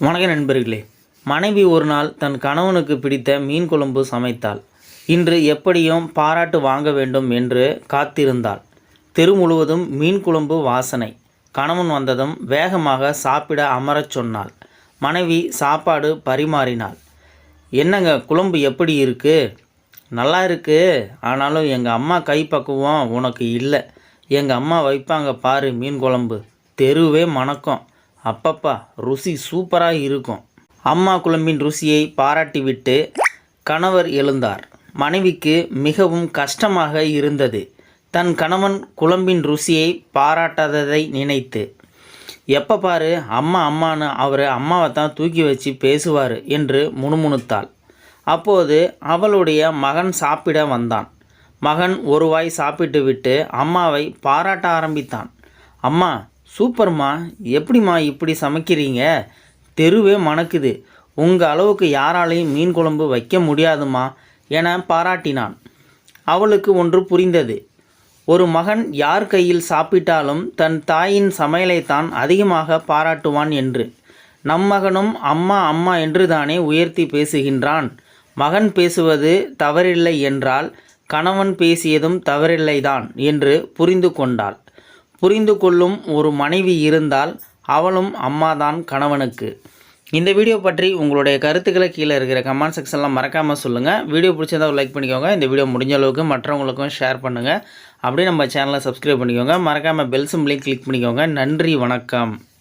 வணக்க நண்பர்களே மனைவி ஒரு நாள் தன் கணவனுக்கு பிடித்த மீன் குழம்பு சமைத்தாள். இன்று எப்படியும் பாராட்டு வாங்க வேண்டும் என்று காத்திருந்தாள். தெரு முழுவதும் மீன் குழம்பு வாசனை. கணவன் வந்ததும் வேகமாக சாப்பிட அமரச் சொன்னாள். மனைவி சாப்பாடு பரிமாறினாள். என்னங்க குழம்பு எப்படி இருக்கு? நல்லா இருக்கு. ஆனாலும் எங்கள் அம்மா கைப்பக்குவம் உனக்கு இல்லை. எங்கள் அம்மா வைப்பாங்க பாரு மீன் குழம்பு. தெருவே மணக்கம். அப்பப்பா ருசி சூப்பராக இருக்கும். அம்மா குழம்பின் ருசியை பாராட்டிவிட்டு கணவர் எழுந்தார். மனைவிக்கு மிகவும் கஷ்டமாக இருந்தது. தன் கணவன் குழம்பின் ருசியை பாராட்டாததை நினைத்து எப்போ பாரு அம்மா அம்மான்னு அவர் அம்மாவை தான் தூக்கி வச்சு பேசுவார் என்று முணுமுணுத்தாள். அப்போது அவளுடைய மகன் சாப்பிட வந்தான். மகன் ஒரு வாய் சாப்பிட்டு விட்டு அம்மாவை பாராட்ட ஆரம்பித்தான். அம்மா சூப்பர்மா எப்படிம்மா இப்படி சமைக்கிறீங்க? தெருவே மணக்குது. உங்கள் அளவுக்கு யாராலையும் மீன் குழம்பு வைக்க முடியாதுமா என பாராட்டினான். அவளுக்கு ஒன்று புரிந்தது. ஒரு மகன் யார் கையில் சாப்பிட்டாலும் தன் தாயின் சமையலைத்தான் அதிகமாக பாராட்டுவான் என்று. நம் மகனும் அம்மா அம்மா என்று தானே உயர்த்தி பேசுகின்றான். மகன் பேசுவது தவறில்லை என்றால் கணவன் பேசியதும் தவறில்லைதான் என்று புரிந்து கொண்டாள். புரிந்து கொள்ளும் ஒரு மனைவி இருந்தால் அவளும் அம்மாதான் கணவனுக்கு. இந்த வீடியோ பற்றி உங்களுடைய கருத்துக்களை கீழே இருக்கிற கமெண்ட் செக்ஷனில் மறக்காமல் சொல்லுங்கள் வீடியோ பிடிச்சதா லைக் பண்ணிக்கோங்க. இந்த வீடியோ முடிஞ்ச அளவுக்கு மற்றவங்களுக்கும் ஷேர் பண்ணுங்கள் அப்படியே நம்ம சேனலை சப்ஸ்கிரைப் பண்ணிக்கோங்க. மறக்காமல் பெல் சிம்லையும் கிளிக் பண்ணிக்கோங்க. நன்றி வணக்கம்.